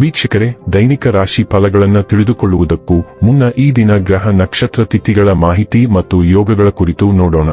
ವೀಕ್ಷಕರೇ, ದೈನಿಕ ರಾಶಿ ಫಲಗಳನ್ನು ತಿಳಿದುಕೊಳ್ಳುವುದಕ್ಕೂ ಮುನ್ನ ಈ ದಿನ ಗ್ರಹ ನಕ್ಷತ್ರ ತಿಥಿಗಳ ಮಾಹಿತಿ ಮತ್ತು ಯೋಗಗಳ ಕುರಿತು ನೋಡೋಣ.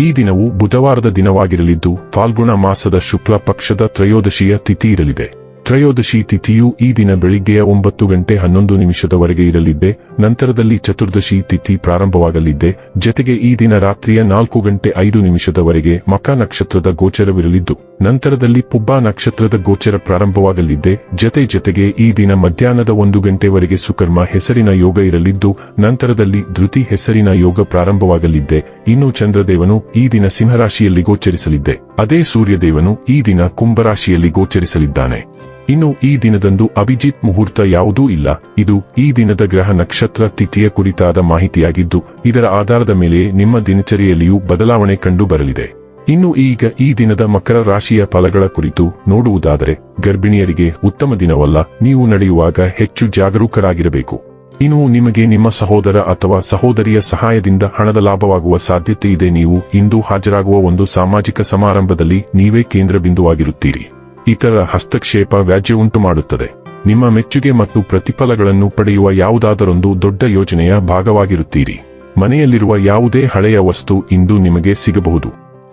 ಈ ದಿನವು ಬುಧವಾರದ ದಿನವಾಗಿರಲಿದ್ದು, ಫಾಲ್ಗುಣ ಮಾಸದ ಶುಕ್ಲ ಪಕ್ಷದ ತ್ರಯೋದಶಿಯ ತಿಥಿ ಇರಲಿದೆ. ತ್ರಯೋದಶಿ ತಿಥಿಯು ಈ ದಿನ ಬೆಳಿಗ್ಗೆಯ ಒಂಬತ್ತು ಗಂಟೆ ಹನ್ನೊಂದು ನಿಮಿಷದವರೆಗೆ ಇರಲಿದ್ದೆ, ನಂತರದಲ್ಲಿ ಚತುರ್ದಶಿ ತಿಥಿ ಪ್ರಾರಂಭವಾಗಲಿದ್ದೆ, ಜತೆಗೆ ಈ ದಿನ ರಾತ್ರಿಯ ನಾಲ್ಕು ಗಂಟೆ ಐದು ನಿಮಿಷದವರೆಗೆ ಮಕ ನಕ್ಷತ್ರದ ಗೋಚರವಿರಲಿದ್ದು, ನಂತರದಲ್ಲಿ ಪುಬ್ಬ ನಕ್ಷತ್ರದ ಗೋಚರ ಪ್ರಾರಂಭವಾಗಲಿದ್ದೆ, ಜತೆ ಜತೆಗೆ ಈ ದಿನ ಮಧ್ಯಾಹ್ನದ ಒಂದು ಗಂಟೆವರೆಗೆ ಸುಕರ್ಮ ಹೆಸರಿನ ಯೋಗ ಇರಲಿದ್ದು, ನಂತರದಲ್ಲಿ ಧೃತಿ ಹೆಸರಿನ ಯೋಗ ಪ್ರಾರಂಭವಾಗಲಿದ್ದೆ, ಇನ್ನು ಚಂದ್ರದೇವನು ಈ ದಿನ ಸಿಂಹರಾಶಿಯಲ್ಲಿ ಗೋಚರಿಸಲಿದ್ದೆ. ಅದೇ ಸೂರ್ಯದೇವನು ಈ ದಿನ ಕುಂಭರಾಶಿಯಲ್ಲಿ ಗೋಚರಿಸಲಿದ್ದಾನೆ. ಇನ್ನು ಈ ದಿನದಂದು ಅಭಿಜಿತ್ ಮುಹೂರ್ತ ಯಾವುದೂ ಇಲ್ಲ. ಇದು ಈ ದಿನದ ಗ್ರಹ ನಕ್ಷತ್ರ ತಿಥಿಯ ಕುರಿತಾದ ಮಾಹಿತಿಯಾಗಿದ್ದು, ಇದರ ಆಧಾರದ ಮೇಲೆ ನಿಮ್ಮ ದಿನಚರಿಯಲ್ಲಿಯೂ ಬದಲಾವಣೆ ಕಂಡು ಬರಲಿದೆ. ಇನ್ನು ಈಗ ಈ ದಿನದ ಮಕರ ರಾಶಿಯ ಫಲಗಳ ಕುರಿತು ನೋಡುವುದಾದರೆ, ಗರ್ಭಿಣಿಯರಿಗೆ ಉತ್ತಮ ದಿನವಲ್ಲ. ನೀವು ನಡೆಯುವಾಗ ಹೆಚ್ಚು ಜಾಗರೂಕರಾಗಿರಬೇಕು. ಇನ್ನು ನಿಮಗೆ ನಿಮ್ಮ ಸಹೋದರ ಅಥವಾ ಸಹೋದರಿಯ ಸಹಾಯದಿಂದ ಹಣದ ಲಾಭವಾಗುವ ಸಾಧ್ಯತೆ ಇದೆ. ನೀವು ಇಂದು ಹಾಜರಾಗುವ ಒಂದು ಸಾಮಾಜಿಕ ಸಮಾರಂಭದಲ್ಲಿ ನೀವೇ ಕೇಂದ್ರ ಬಿಂದುವಾಗಿರುತ್ತೀರಿ. ಇತರ ಹಸ್ತಕ್ಷೇಪ ವ್ಯಾಜ್ಯ ಉಂಟು ಮಾಡುತ್ತದೆ. ನಿಮ್ಮ ಮೆಚ್ಚುಗೆ ಮತ್ತು ಪ್ರತಿಫಲಗಳನ್ನು ಪಡೆಯುವ ಯಾವುದಾದರೊಂದು ದೊಡ್ಡ ಯೋಜನೆಯ ಭಾಗವಾಗಿರುತ್ತೀರಿ. ಮನೆಯಲ್ಲಿರುವ ಯಾವುದೇ ಹಳೆಯ ವಸ್ತು ಇಂದು ನಿಮಗೆ ಸಿಗಬಹುದು.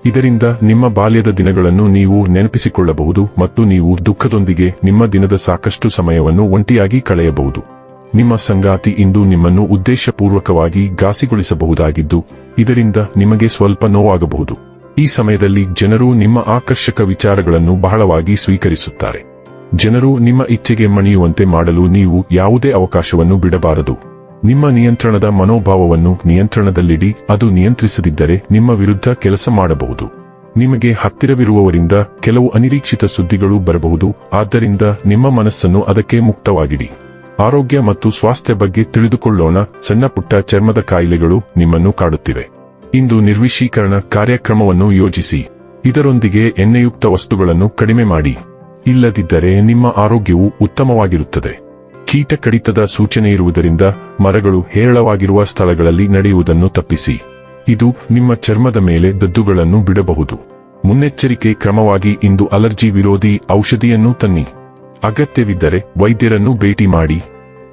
ಇದರಿಂದ ನಿಮ್ಮ ಬಾಲ್ಯದ ದಿನಗಳನ್ನು ನೀವು ನೆನಪಿಸಿಕೊಳ್ಳಬಹುದು ಮತ್ತು ನೀವು ದುಃಖದೊಂದಿಗೆ ನಿಮ್ಮ ದಿನದ ಸಾಕಷ್ಟು ಸಮಯವನ್ನು ಒಂಟಿಯಾಗಿ ಕಳೆಯಬಹುದು. ನಿಮ್ಮ ಸಂಗಾತಿ ಇಂದು ನಿಮ್ಮನ್ನು ಉದ್ದೇಶಪೂರ್ವಕವಾಗಿ ಘಾಸಿಗೊಳಿಸಬಹುದಾಗಿದ್ದು, ಇದರಿಂದ ನಿಮಗೆ ಸ್ವಲ್ಪ ನೋವಾಗಬಹುದು. ಈ ಸಮಯದಲ್ಲಿ ಜನರು ನಿಮ್ಮ ಆಕರ್ಷಕ ವಿಚಾರಗಳನ್ನು ಬಹಳವಾಗಿ ಸ್ವೀಕರಿಸುತ್ತಾರೆ. ಜನರು ನಿಮ್ಮ ಇಚ್ಛೆಗೆ ಮಣಿಯುವಂತೆ ಮಾಡಲು ನೀವು ಯಾವುದೇ ಅವಕಾಶವನ್ನು ಬಿಡಬಾರದು. ನಿಮ್ಮ ನಿಯಂತ್ರಣದ ಮನೋಭಾವವನ್ನು ನಿಯಂತ್ರಣದಲ್ಲಿಡಿ, ಅದು ನಿಯಂತ್ರಿಸದಿದ್ದರೆ ನಿಮ್ಮ ವಿರುದ್ಧ ಕೆಲಸ ಮಾಡಬಹುದು. ನಿಮಗೆ ಹತ್ತಿರವಿರುವವರಿಂದ ಕೆಲವು ಅನಿರೀಕ್ಷಿತ ಸುದ್ದಿಗಳು ಬರಬಹುದು, ಆದ್ದರಿಂದ ನಿಮ್ಮ ಮನಸ್ಸನ್ನು ಅದಕ್ಕೆ ಮುಕ್ತವಾಗಿಡಿ. ಆರೋಗ್ಯ ಮತ್ತು ಸ್ವಾಸ್ಥ್ಯ ಬಗ್ಗೆ ತಿಳಿದುಕೊಳ್ಳೋಣ. ಸಣ್ಣ ಪುಟ್ಟ ಚರ್ಮದ ಕಾಯಿಲೆಗಳು ನಿಮ್ಮನ್ನು ಕಾಡುತ್ತಿವೆ. ಇಂದು ನಿರ್ವಿಶೀಕರಣ ಕಾರ್ಯಕ್ರಮವನ್ನು ಯೋಜಿಸಿ. ಇದರೊಂದಿಗೆ ಎಣ್ಣೆಯುಕ್ತ ವಸ್ತುಗಳನ್ನು ಕಡಿಮೆ ಮಾಡಿ. ಇಲ್ಲದಿದ್ದರೆ ನಿಮ್ಮ ಆರೋಗ್ಯವು ಉತ್ತಮವಾಗಿರುತ್ತದೆ. ಕೀಟ ಕಡಿತದ ಸೂಚನೆ ಇರುವುದರಿಂದ ಮರಗಳು ಹೇರಳವಾಗಿರುವ ಸ್ಥಳಗಳಲ್ಲಿ ನಡೆಯುವುದನ್ನು ತಪ್ಪಿಸಿ. ಇದು ನಿಮ್ಮ ಚರ್ಮದ ಮೇಲೆ ದದ್ದುಗಳನ್ನು ಬಿಡಬಹುದು. ಮುನ್ನೆಚ್ಚರಿಕೆ ಕ್ರಮವಾಗಿ ಇಂದು ಅಲರ್ಜಿ ವಿರೋಧಿ ಔಷಧಿಯನ್ನು ತನ್ನಿ. ಅಗತ್ಯವಿದ್ದರೆ ವೈದ್ಯರನ್ನು ಭೇಟಿ ಮಾಡಿ.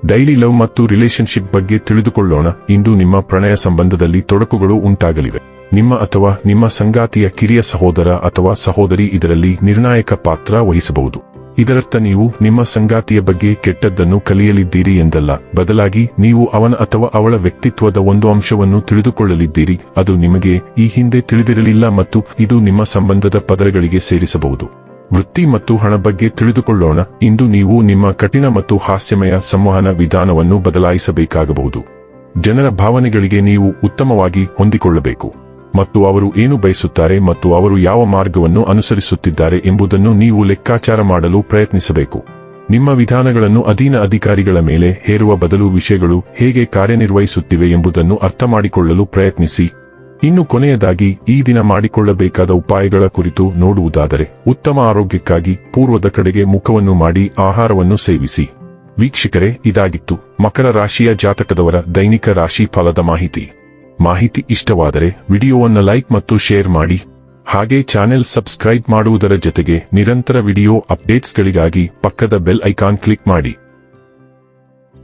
ಡೈಲಿ ಲವ್ ಮತ್ತು ರಿಲೇಶನ್ಶಿಪ್ ಬಗ್ಗೆ ತಿಳಿದುಕೊಳ್ಳೋಣ. ಇಂದು ನಿಮ್ಮ ಪ್ರಣಯ ಸಂಬಂಧದಲ್ಲಿ ತೊಡಕುಗಳು ಉಂಟಾಗಲಿವೆ. ನಿಮ್ಮ ಅಥವಾ ನಿಮ್ಮ ಸಂಗಾತಿಯ ಕಿರಿಯ ಸಹೋದರ ಅಥವಾ ಸಹೋದರಿ ಇದರಲ್ಲಿ ನಿರ್ಣಾಯಕ ಪಾತ್ರ ವಹಿಸಬಹುದು. ಇದರರ್ಥ ನೀವು ನಿಮ್ಮ ಸಂಗಾತಿಯ ಬಗ್ಗೆ ಕೆಟ್ಟದ್ದನ್ನು ಕಲಿಯಲಿದ್ದೀರಿ ಎಂದಲ್ಲ. ಬದಲಾಗಿ ನೀವು ಅವನ ಅಥವಾ ಅವಳ ವ್ಯಕ್ತಿತ್ವದ ಒಂದು ಅಂಶವನ್ನು ತಿಳಿದುಕೊಳ್ಳಲಿದ್ದೀರಿ. ಅದು ನಿಮಗೆ ಈ ಹಿಂದೆ ತಿಳಿದಿರಲಿಲ್ಲ ಮತ್ತು ಇದು ನಿಮ್ಮ ಸಂಬಂಧದ ಪದರಗಳಿಗೆ ಸೇರಿಸಬಹುದು. ವೃತ್ತಿ ಮತ್ತು ಹಣ ಬಗ್ಗೆ ತಿಳಿದುಕೊಳ್ಳೋಣ. ಇಂದು ನೀವು ನಿಮ್ಮ ಕಠಿಣ ಮತ್ತು ಹಾಸ್ಯಮಯ ಸಂವಹನ ವಿಧಾನವನ್ನು ಬದಲಾಯಿಸಬೇಕಾಗಬಹುದು. ಜನರ ಭಾವನೆಗಳಿಗೆ ನೀವು ಉತ್ತಮವಾಗಿ ಹೊಂದಿಕೊಳ್ಳಬೇಕು. ಮತ್ತು ಅವರು ಏನು ಬಯಸುತ್ತಾರೆ ಮತ್ತು ಅವರು ಯಾವ ಮಾರ್ಗವನ್ನು ಅನುಸರಿಸುತ್ತಿದ್ದಾರೆ ಎಂಬುದನ್ನು ನೀವು ಲೆಕ್ಕಾಚಾರ ಮಾಡಲು ಪ್ರಯತ್ನಿಸಬೇಕು. ನಿಮ್ಮ ವಿಧಾನಗಳನ್ನು ಅಧೀನ ಅಧಿಕಾರಿಗಳ ಮೇಲೆ ಹೇರುವ ಬದಲು ವಿಷಯಗಳು ಹೇಗೆ ಕಾರ್ಯನಿರ್ವಹಿಸುತ್ತಿವೆ ಎಂಬುದನ್ನು ಅರ್ಥಮಾಡಿಕೊಳ್ಳಲು ಪ್ರಯತ್ನಿಸಿ. ಇನ್ನು ಕೊನೆಯದಾಗಿ ಈ ದಿನ ಮಾಡಿಕೊಳ್ಳಬೇಕಾದ ಉಪಾಯಗಳ ಕುರಿತು ನೋಡುವುದಾದರೆ ಉತ್ತಮ ಆರೋಗ್ಯಕ್ಕಾಗಿ ಪೂರ್ವದ ಕಡೆಗೆ ಮುಖವನ್ನು ಮಾಡಿ ಆಹಾರವನ್ನು ಸೇವಿಸಿ. ವೀಕ್ಷಕರೇ, ಇದಾಗಿತ್ತು ಮಕರ ರಾಶಿಯ ಜಾತಕದವರ ದೈನಿಕ ರಾಶಿ ಫಲದ ಮಾಹಿತಿ. ಮಾಹಿತಿ ಇಷ್ಟವಾದರೆ ವಿಡಿಯೋವನ್ನು ಲೈಕ್ ಮತ್ತು ಶೇರ್ ಮಾಡಿ. ಹಾಗೆ ಚಾನೆಲ್ ಸಬ್ಸ್ಕ್ರೈಬ್ ಮಾಡುವುದರ ಜೊತೆಗೆ ನಿರಂತರ ವಿಡಿಯೋ ಅಪ್ಡೇಟ್ಸ್ಗಳಿಗಾಗಿ ಪಕ್ಕದ ಬೆಲ್ ಐಕಾನ್ ಕ್ಲಿಕ್ ಮಾಡಿ.